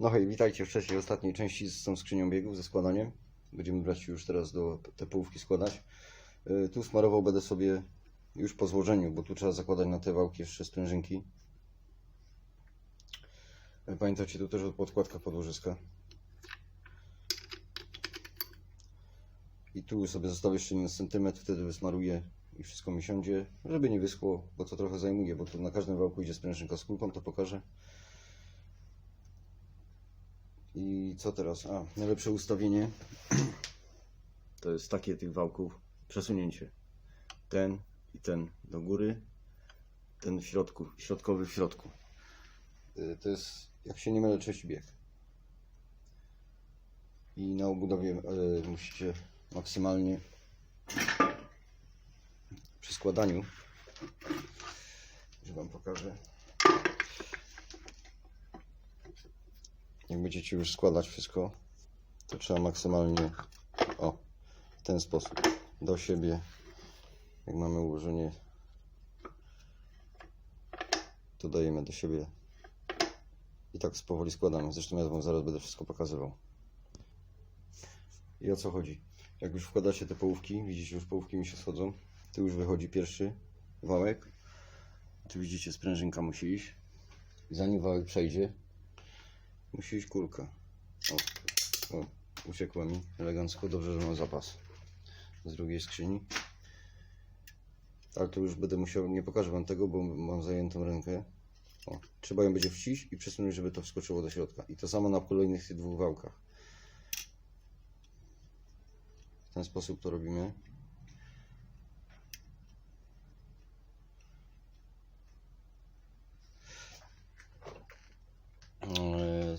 No hej, witajcie w trzeciej, ostatniej części z tą skrzynią biegów, ze składaniem. Będziemy brać już teraz do te połówki składać. Y, Tu smarował będę sobie już po złożeniu, bo tu trzeba zakładać na te wałki jeszcze sprężynki. Y, Pamiętajcie tu też o podkładkach podłożyska. I tu sobie zostawię jeszcze jeden centymetr, wtedy wysmaruję i wszystko mi siądzie, żeby nie wyschło, bo to trochę zajmuje, bo tu na każdym wałku idzie sprężynka z kulką, to pokażę. I co teraz? A, najlepsze ustawienie to jest takie tych wałków. Przesunięcie. Ten i ten do góry. Ten w środku, środkowy w środku. Y, To jest, jak się nie mylę, trzeci bieg. I na obudowie y, musicie maksymalnie przy składaniu, że Wam pokażę. Jak będziecie już składać wszystko, to trzeba maksymalnie o w ten sposób do siebie. Jak mamy ułożenie, to dajemy do siebie i tak powoli składamy. Zresztą ja Wam zaraz będę wszystko pokazywał. I o co chodzi? Jak już wkładacie te połówki, widzicie już połówki mi się schodzą, tu już wychodzi pierwszy wałek. Tu widzicie sprężynka musi iść. Zanim wałek przejdzie, Musi iść kulka. O, o, uciekła mi elegancko. Dobrze, że mam zapas z drugiej skrzyni. Ale to już będę musiał, nie pokażę Wam tego, bo mam zajętą rękę. O, trzeba ją będzie wciść i przesunąć, żeby to wskoczyło do środka. I to samo na kolejnych dwóch wałkach. W ten sposób to robimy.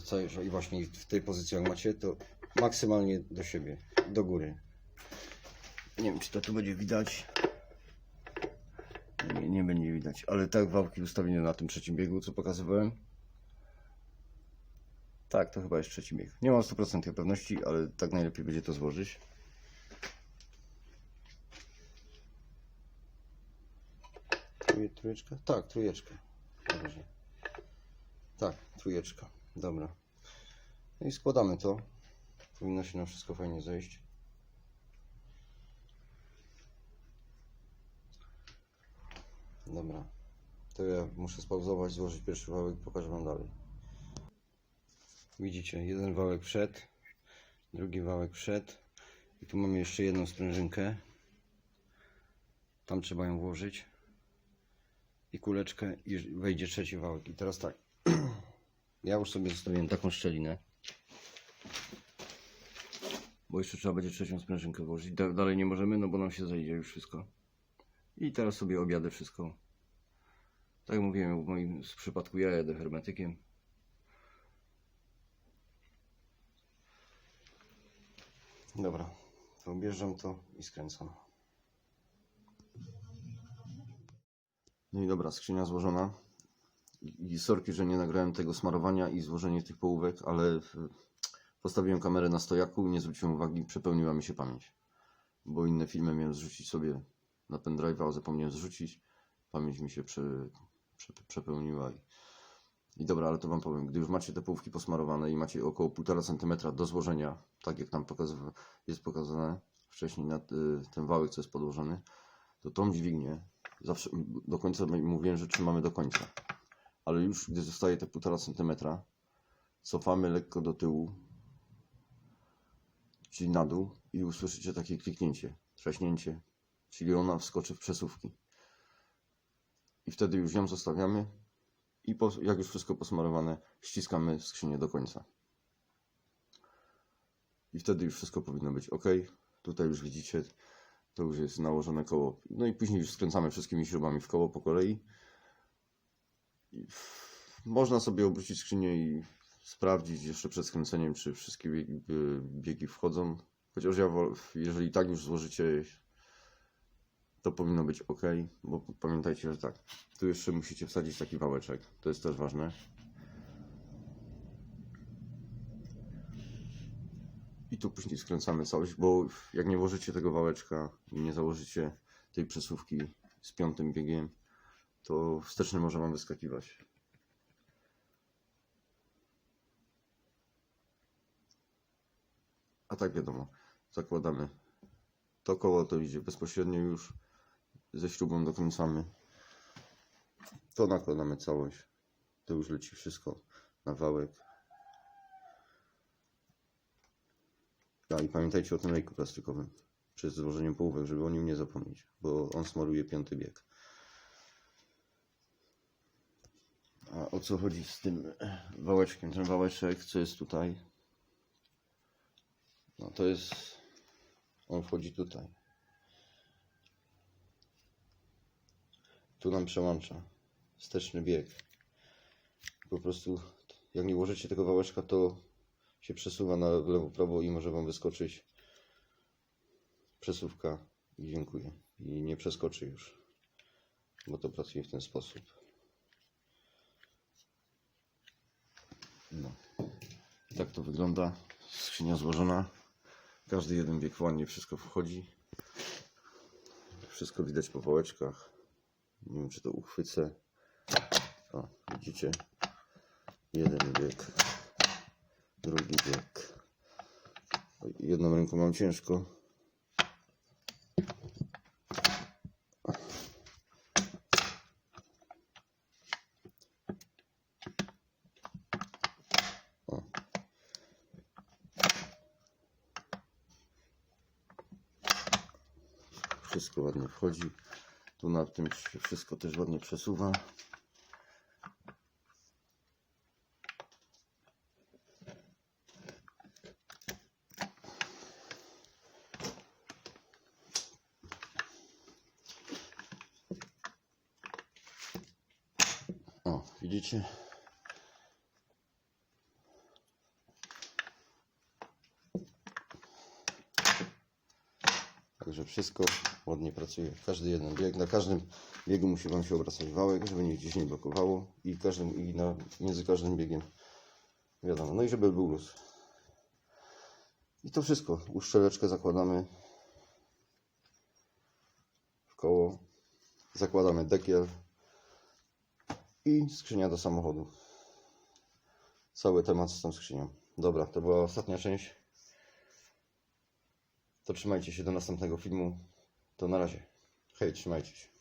Co? I właśnie w tej pozycji jak macie, to maksymalnie do siebie, do góry. Nie wiem, czy to tu będzie widać. Nie, nie będzie widać, ale tak wałki ustawione na tym trzecim biegu, co pokazywałem. Tak, to chyba jest trzeci bieg. Nie mam 100% pewności, ale tak najlepiej będzie to złożyć. Trójeczka? Tak, trójeczka. Dobrze. Tak, trójeczka. Dobra. No i składamy to. Powinno się nam wszystko fajnie zejść. Dobra. To ja muszę spauzować, złożyć pierwszy wałek, pokażę Wam dalej. Widzicie, jeden wałek wszedł, drugi wałek wszedł i tu mamy jeszcze jedną sprężynkę. Tam trzeba ją włożyć i kuleczkę i wejdzie trzeci wałek. I teraz tak, ja już sobie zostawiłem taką szczelinę. Bo jeszcze trzeba będzie trzecią sprężynkę włożyć. Da- Dalej nie możemy, no bo nam się zejdzie już wszystko. I teraz sobie objadę wszystko. Tak jak mówiłem, w moim w przypadku ja jadę hermetykiem. Dobra, to objeżdżam to i skręcam. No i dobra, skrzynia złożona. I sorki, że nie nagrałem tego smarowania i złożenia tych połówek, ale postawiłem kamerę na stojaku, nie zwróciłem uwagi, przepełniła mi się pamięć. Bo inne filmy miałem zrzucić sobie na pendrive'a, zapomniałem zrzucić. Pamięć mi się prze, prze, przepełniła. I, I dobra, ale to Wam powiem, gdy już macie te połówki posmarowane i macie około 1,5 cm do złożenia, tak jak tam pokazywa, jest pokazane wcześniej na y, ten wałek, co jest podłożony, to tą dźwignię zawsze do końca mówiłem, że trzymamy do końca ale już gdy zostaje te 1,5 cm, cofamy lekko do tyłu, czyli na dół i usłyszycie takie kliknięcie, trzaśnięcie, czyli ona wskoczy w przesuwki. I wtedy już ją zostawiamy i po, jak już wszystko posmarowane, ściskamy skrzynię do końca. I wtedy już wszystko powinno być ok. Tutaj już widzicie, to już jest nałożone koło. No i później już skręcamy wszystkimi śrubami w koło po kolei. Można sobie obrócić skrzynię i sprawdzić jeszcze przed skręceniem, czy wszystkie biegi, biegi wchodzą. Chociaż ja, jeżeli tak już złożycie, to powinno być ok, bo pamiętajcie, że tak, tu jeszcze musicie wsadzić taki wałeczek, to jest też ważne. I tu później skręcamy całość, bo jak nie włożycie tego wałeczka i nie założycie tej przesuwki z piątym biegiem, to wsteczny może Wam wyskakiwać. A tak wiadomo, zakładamy to koło, to idzie bezpośrednio już ze śrubą dokręcamy. To nakładamy całość. To już leci wszystko na wałek. A i pamiętajcie o tym lejku plastikowym przed złożeniem połówek, żeby o nim nie zapomnieć, bo on smaruje piąty bieg. A o co chodzi z tym wałeczkiem? Ten wałeczek, co jest tutaj, no to jest, on wchodzi tutaj. Tu nam przełącza wsteczny bieg. Po prostu, jak nie włożycie tego wałeczka, to się przesuwa na lewo, prawo i może Wam wyskoczyć przesuwka i dziękuję. I nie przeskoczy już, bo to pracuje w ten sposób. No. Tak to wygląda. Skrzynia złożona. Każdy jeden bieg ładnie wszystko wchodzi. Wszystko widać po wałeczkach. Nie wiem, czy to uchwycę. O, widzicie? Jeden bieg. Drugi. Oj, Jedną ręką mam ciężko. O. Wszystko ładnie wchodzi. Tu na tym się wszystko też ładnie przesuwa. O, widzicie? Także wszystko ładnie pracuje. Każdy jeden bieg. Na każdym biegu musi Wam się obracać wałek, żeby nie gdzieś nie blokowało. I, każdym, i na, między każdym biegiem wiadomo. No i żeby był luz. I to wszystko. Uszczeleczkę zakładamy w koło. Zakładamy dekiel i skrzynia do samochodu. Cały temat z tą skrzynią. Dobra, to była ostatnia część. To trzymajcie się do następnego filmu. To na razie. Hej, trzymajcie się.